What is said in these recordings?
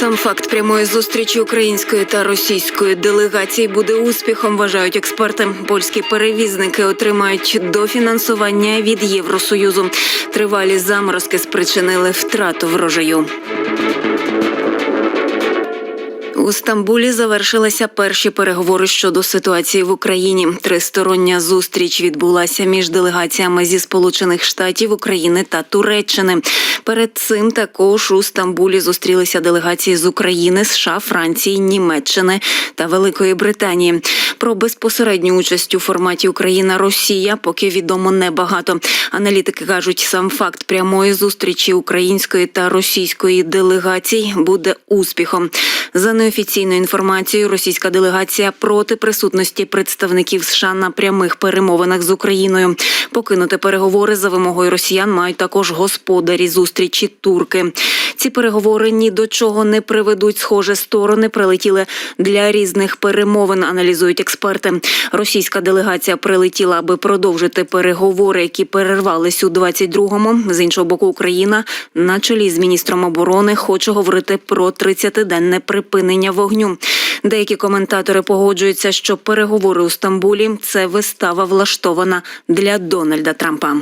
Сам факт прямої зустрічі української та російської делегації буде успіхом, вважають експерти. Польські перевізники отримають дофінансування від Євросоюзу. Тривалі заморозки спричинили втрату врожаю. У Стамбулі завершилися перші переговори щодо ситуації в Україні. Тристороння зустріч відбулася між делегаціями зі Сполучених Штатів, України та Туреччини. Перед цим також у Стамбулі зустрілися делегації з України, США, Франції, Німеччини та Великої Британії. Про безпосередню участь у форматі Україна-Росія поки відомо небагато. Аналітики кажуть, сам факт прямої зустрічі української та російської делегацій буде успіхом. За неофіційною інформацією, російська делегація проти присутності представників США на прямих перемовинах з Україною. Покинути переговори за вимогою росіян мають також господарі зустрічі турки. Ці переговори ні до чого не приведуть. Схоже, сторони прилетіли для різних перемовин. Аналізують експерти. Російська делегація прилетіла, аби продовжити переговори, які перервались у 22-му. З іншого боку, Україна на чолі з міністром оборони хоче говорити про 30-денне припинення вогню. Деякі коментатори погоджуються, що переговори у Стамбулі це вистава влаштована для Дональда Трампа.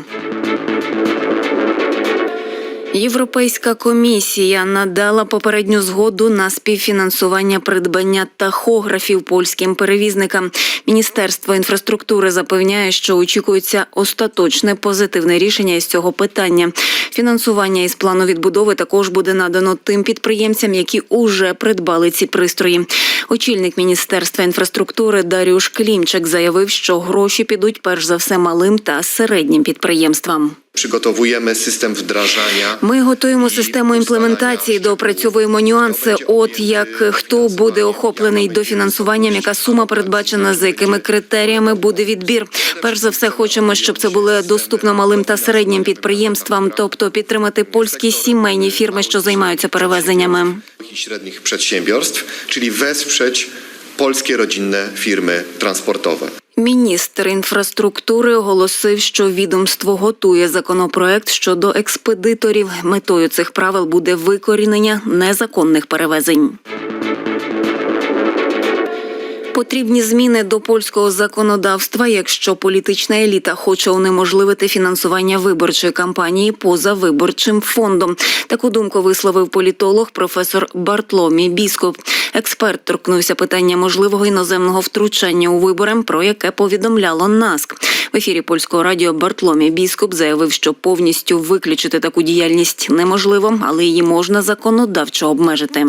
Європейська комісія надала попередню згоду на співфінансування придбання тахографів польським перевізникам. Міністерство інфраструктури запевняє, що очікується остаточне позитивне рішення із цього питання. Фінансування із плану відбудови також буде надано тим підприємцям, які уже придбали ці пристрої. Очільник міністерства інфраструктури Даріуш Клімчик заявив, що гроші підуть перш за все малим та середнім підприємствам. Przygotowujemy system wdrażania. Ми готуємо систему імплементації, доопрацьовуємо нюанси. От як хто буде охоплений дофінансуванням, яка сума передбачена, за якими критеріями буде відбір. Перш за все, хочемо, щоб це було доступно малим та середнім підприємствам, тобто підтримати польські сімейні фірми, що займаються перевезеннями. i średnich przedsiębiorstw, czyli wesprzeć polskie rodzinne firmy transportowe. Міністр інфраструктури оголосив, що відомство готує законопроект щодо експедиторів. Метою цих правил буде викорінення незаконних перевезень. Потрібні зміни до польського законодавства, якщо політична еліта хоче унеможливити фінансування виборчої кампанії поза виборчим фондом. Таку думку висловив політолог професор Бартломій Біскоп. Експерт торкнувся питання можливого іноземного втручання у вибори, про яке повідомляло НАСК. В ефірі польського радіо Бартломій Біскоп заявив, що повністю виключити таку діяльність неможливо, але її можна законодавчо обмежити.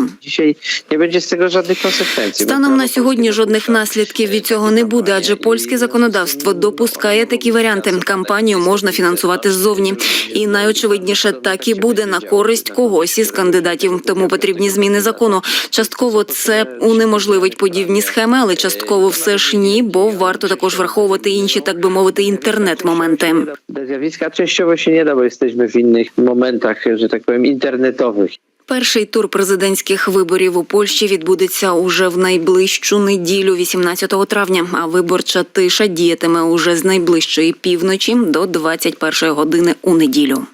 Станом на сьогодні жодних dopuszcza наслідків від цього не буде, адже польське законодавство допускає такі варіанти. Кампанію можна фінансувати ззовні, і найочевидніше так і буде на користь когось із кандидатів. Тому потрібні зміни закону. Частково це унеможливить подібні схеми, але частково все ж ні, бо варто також враховувати інші, так би мовити, інтернет-моменти. Zjawiska częściowo się nie da, bo jesteśmy innych momentach, że tak powiem, internetowych. Перший тур президентських виборів у Польщі відбудеться уже в найближчу неділю, 18 травня. А виборча тиша діятиме уже з найближчої півночі до 21 години у неділю.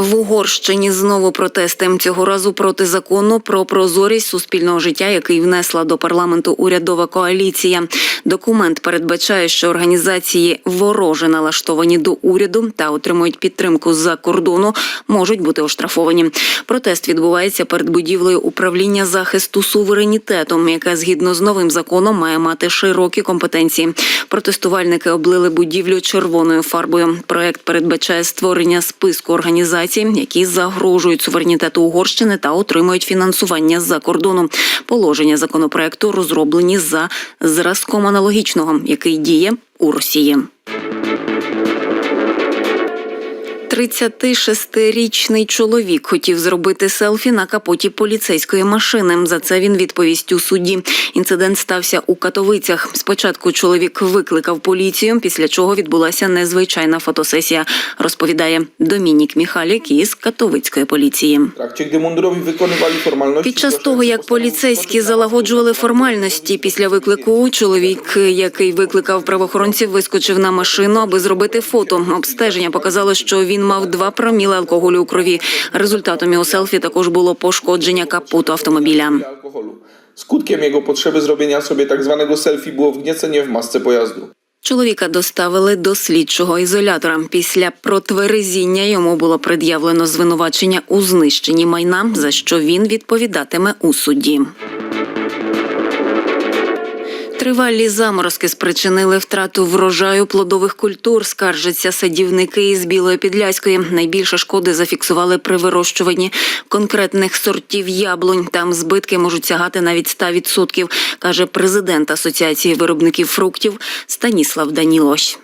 В Угорщині знову протести цього разу проти закону про прозорість суспільного життя, який внесла до парламенту урядова коаліція. Документ передбачає, що організації вороже налаштовані до уряду та отримують підтримку з-за кордону, можуть бути оштрафовані. Протест відбувається перед будівлею управління захисту суверенітету, яке згідно з новим законом має мати широкі компетенції. Протестувальники облили будівлю червоною фарбою. Проект передбачає створення списку організацій, які загрожують суверенітету Угорщини та отримують фінансування з-за кордону. Положення законопроекту розроблені за зразком аналогічного, який діє у Росії. 36-річний чоловік хотів зробити селфі на капоті поліцейської машини. За це він відповість у суді. Інцидент стався у Катовицях. Спочатку чоловік викликав поліцію, після чого відбулася незвичайна фотосесія. Розповідає Домінік Міхалік із Катовицької поліції. Під час того, як поліцейські залагоджували формальності після виклику, чоловік, який викликав правоохоронців, вискочив на машину, аби зробити фото. Обстеження показало, що він Він мав 2 проміли алкоголю у крові. Результатом його селфі також було пошкодження капоту автомобіля. Skutkiem jego potrzeby zrobienia sobie tak zwanego selfie było wgniecenie w masce pojazdu. Чоловіка доставили до слідчого ізолятора. Після протверезіння йому було пред'явлено звинувачення у знищенні майна, за що він відповідатиме у суді. Тривалі заморозки спричинили втрату врожаю плодових культур, скаржаться садівники із Білої Підляської. Найбільше шкоди зафіксували при вирощуванні конкретних сортів яблунь. Там збитки можуть сягати навіть 100%, каже президент Асоціації виробників фруктів Станіслав Данілось.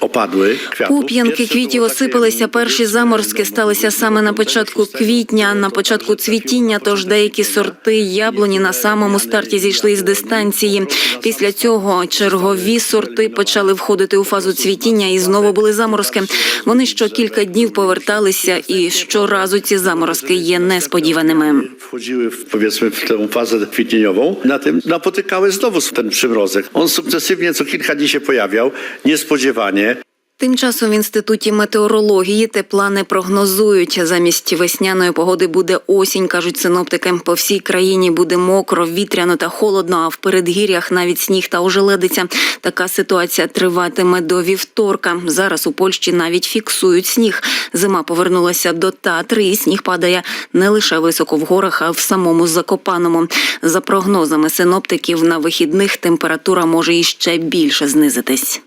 Opadły kwiatów. Пуп'янки квітів осипалися. Перші заморозки сталися саме на початку квітня, на початку цвітіння. Тож деякі сорти яблуні на самому старті зійшли із дистанції. Після цього чергові сорти почали входити у фазу цвітіння і знову були заморозки. Вони що кілька днів поверталися, і щоразу ці заморозки є несподіваними. W, powiedzmy w tę fazę kwitnieniową. Na tym napotykały znowu ten przymrozek. On sukcesywnie co kilka dni się pojawiał, niespodziewanie. Тим часом в інституті метеорології тепла не прогнозують. Замість весняної погоди буде осінь, кажуть синоптики. По всій країні буде мокро, вітряно та холодно. А в передгір'ях навіть сніг та ожеледиця. Така ситуація триватиме до вівторка. Зараз у Польщі навіть фіксують сніг. Зима повернулася до Татри, і сніг падає не лише високо в горах, а в самому Закопаному. За прогнозами синоптиків, на вихідних температура може іще більше знизитись.